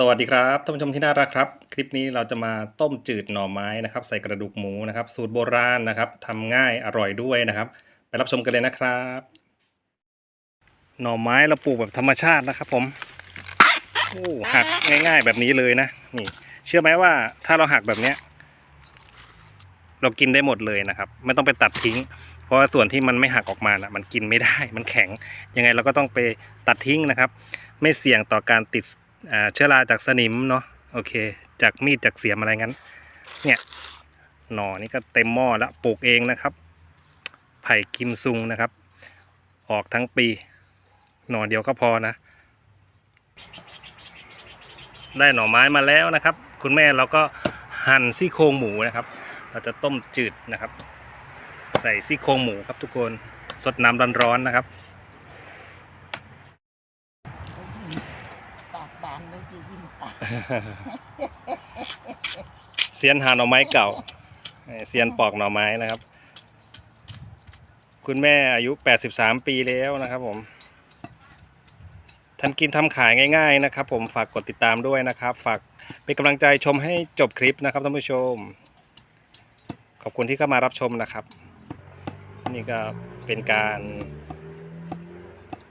สวัสดีครับท่านผู้ชมที่น่ารักครับ คลิปนี้เราจะมาต้มจืดหน่อไม้นะครับ ใส่กระดูกหมูนะครับ สูตรโบราณนะครับทำง่ายอร่อยด้วยนะครับ ไปรับชมกันเลยนะครับ หน่อไม้เราปลูกแบบธรรมชาตินะครับผมโอ้หักง่าย ๆ แบบนี้เลยนะนี่ เชื่อไหมว่าถ้าเราหักแบบเนี้ย เรากินได้หมดเลยนะครับ ไม่ต้องไปตัดทิ้ง เพราะส่วนที่มันไม่หักออกมานะมันกินไม่ได้ มันแข็งยังไงเราก็ต้องไปตัดทิ้งนะครับ ไม่เสี่ยงต่อการติด เชื้อราจากสนิมเนาะโอเค จากมีดจากเสียมอะไรงั้น เนี่ยหน่อนี่ก็เต็มหม้อแล้วปลูกเองนะครับ ไผ่กิมซุงนะครับ ออกทั้งปี หน่อเดียวก็พอนะ ได้หน่อไม้มาแล้วนะครับ คุณแม่เราก็หั่นซี่โครงหมูนะครับ เราจะต้มจืดนะครับ ใส่ซี่โครงหมูครับทุกคนสดน้ำร้อนๆนะครับานเลยจะยิ้มปาเซียนหาหน่อไม้เก่าเอ่อเซียนปอกหน่อไม้นะครับ คุณแม่อายุ 83 ปีแล้วนะครับผมทำกินทำขายง่าย ๆ นะครับ ผมฝากกดติดตามด้วยนะครับ ฝากเป็นกำลังใจชมให้จบคลิปนะครับท่านผู้ชม ขอบคุณที่เข้ามารับชมนะครับ นี่ก็เป็นการ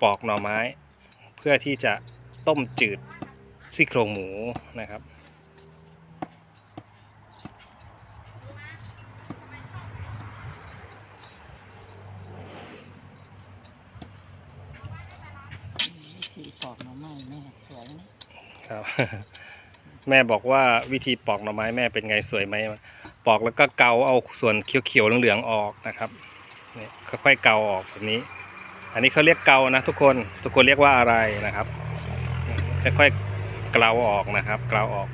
ปอกหน่อไม้ เพื่อที่จะต้มจืด ซี่โครงหมูนะครับ วิธีปอกหน่อไม้แม่สวยนะครับ แม่บอกว่าวิธีปอกหน่อไม้แม่เป็นไงสวยไหมปอกแล้วก็เกาเอาส่วนเขียวๆเหลืองๆออกนะครับนี่ค่อยๆเกาออกแบบนี้ อันนี้เขาเรียกเกานะทุกคนทุกคนเรียกว่าอะไรนะครับ ค่อยๆ เกลาออกนะครับ เกลาออก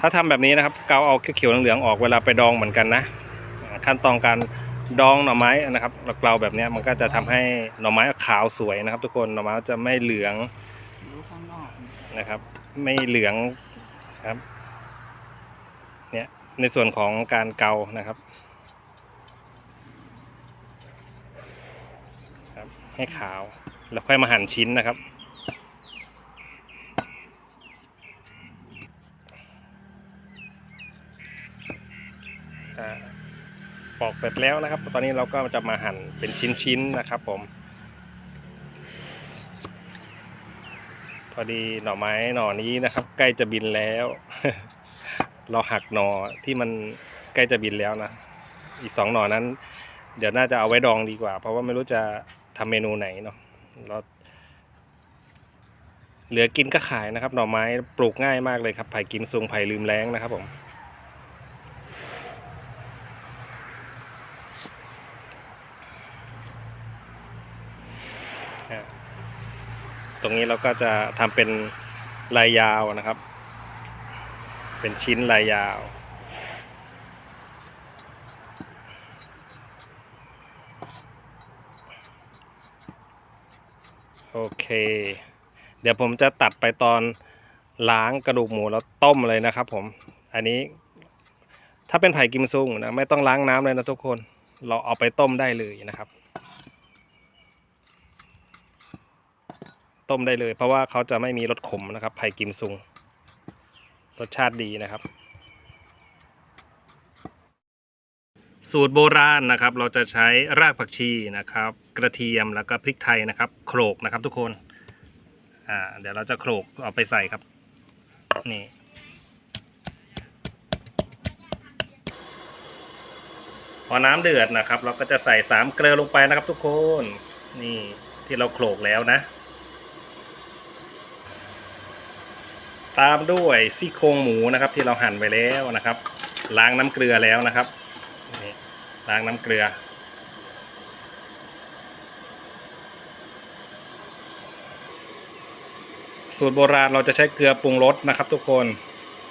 ถ้าทำแบบนี้นะครับเกาเอาเขียวๆเหลืองๆออกเวลาไปดองเหมือนกันนะขั้นตอนการดองหน่อไม้นะครับเราเกลาแบบเนี้ยมันก็จะทำให้หน่อไม้ขาวสวยนะครับ ทุกคนหน่อไม้จะไม่เหลืองรู้ข้างนอกนี่นะครับ ไม่เหลืองครับเนี่ยในส่วนของการเกานะครับครับให้ขาว แล้วค่อยมาหั่นชิ้นนะครับ ปอกเสร็จแล้วนะครับ ตอนนี้เราก็จะมาหั่นเป็นชิ้นๆนะครับ ผม พอดีหน่อไม้หน่อนี้นะครับ ใกล้จะบินแล้ว เราหักหน่อที่มันใกล้จะบินแล้วนะอีกสองหน่อนั้น เดี๋ยวน่าจะเอาไว้ดองดีกว่า เพราะว่าไม่รู้จะทำเมนูไหนเนาะเราเหลือกินก็ขายนะครับ หน่อไม้ปลูกง่ายมากเลยครับไผ่กิมซุงไผ่ลืมแรงนะครับผม ตรงนี้เราก็จะทำเป็นลายยาวนะครับ เป็นชิ้นลายยาว โอเค เดี๋ยวผมจะตัดไปตอนล้างกระดูกหมูแล้วต้มเลยนะครับผม อันนี้ถ้าเป็นไผ่กิมซุงนะไม่ต้องล้างน้ำเลยนะทุกคน เราเอาไปต้มได้เลยนะครับ ต้มได้เลย เพราะว่าเขาจะไม่มีรสขมนะครับไผ่กิมซุง รสชาติดีนะครับ สูตรโบราณนะครับ เราจะใช้รากผักชีนะครับ กระเทียมแล้วก็พริกไทยนะครับโขลกนะครับทุกคนอ่าเดี๋ยวเราจะโขลกเอาไปใส่ครับนี่พอน้ำเดือดนะครับ เราก็จะใส่สามเกลือลงไปนะครับทุกคน นี่ที่เราโขลกแล้วนะ ตามด้วยซี่โครงหมูนะครับ ที่เราหั่นไปแล้วนะครับ ล้างน้ำเกลือแล้วนะครับนี่ล้างน้ำเกลือ สูตรโบราณเราจะใช้เกลือปรุงรสนะครับ ทุกคน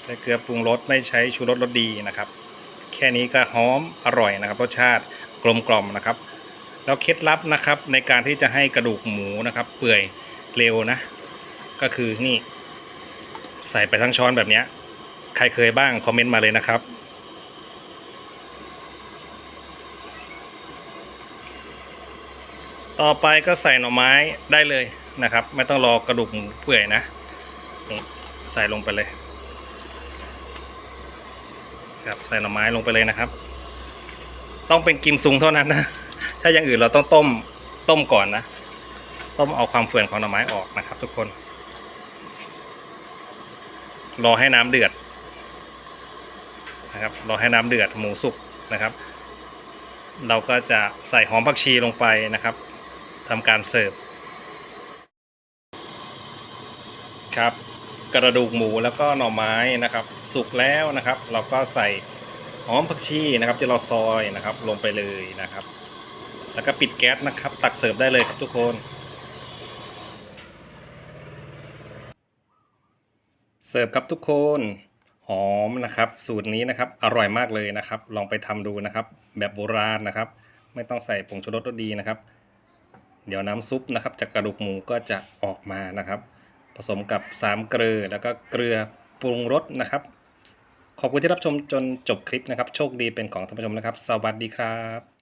ใช้เกลือปรุงรสไม่ใช้ชูรสรสดีนะครับ แค่นี้ก็หอมอร่อยนะครับ รสชาติกลมกล่อมนะครับ แล้วเคล็ดลับนะครับในการที่จะให้กระดูกหมูนะครับ เปื่อยเร็วนะ ก็คือนี่ ใส่ไปทั้งช้อนแบบนี้ใครเคยบ้างคอมเมนต์มาเลยนะครับ ต่อไปก็ใส่หน่อไม้ได้เลยนะครับ ไม่ต้องรอกระดูกหมูเปื่อยนะ ใส่ลงไปเลยครับใส่หน่อไม้ลงไปเลยนะครับ ต้องเป็นกิมซุงเท่านั้นนะ ถ้าอย่างอื่นเราต้องต้มต้มก่อนนะ ต้มเอาความเฟื่อนของหน่อไม้ออกนะครับ ทุกคน รอให้น้ำเดือดนะครับรอให้น้ำเดือดหมูสุกนะครับ เราก็จะใส่หอมผักชีลงไปนะครับทำการเสิร์ฟครับ กระดูกหมูแล้วก็หน่อไม้นะครับ สุกแล้วนะครับ เราก็ใส่หอมผักชีนะครับ ที่เราซอยนะครับ ลงไปเลยนะครับ แล้วก็ปิดแก๊สนะครับ ตักเสิร์ฟได้เลยครับทุกคน เสิร์ฟครับทุกคนหอมนะครับ สูตรนี้นะครับอร่อยมากเลยนะครับ ลองไปทำดูนะครับ แบบโบราณนะครับ ไม่ต้องใส่ผงชูรสก็ดีนะครับ เดี๋ยวน้ำซุปนะครับจากกระดูกหมูก็จะออกมานะครับ ผสมกับสามเกลือแล้วก็เกลือปรุงรสนะครับ ขอบคุณที่รับชมจนจบคลิปนะครับ โชคดีเป็นของท่านผู้ชมนะครับ สวัสดีครับ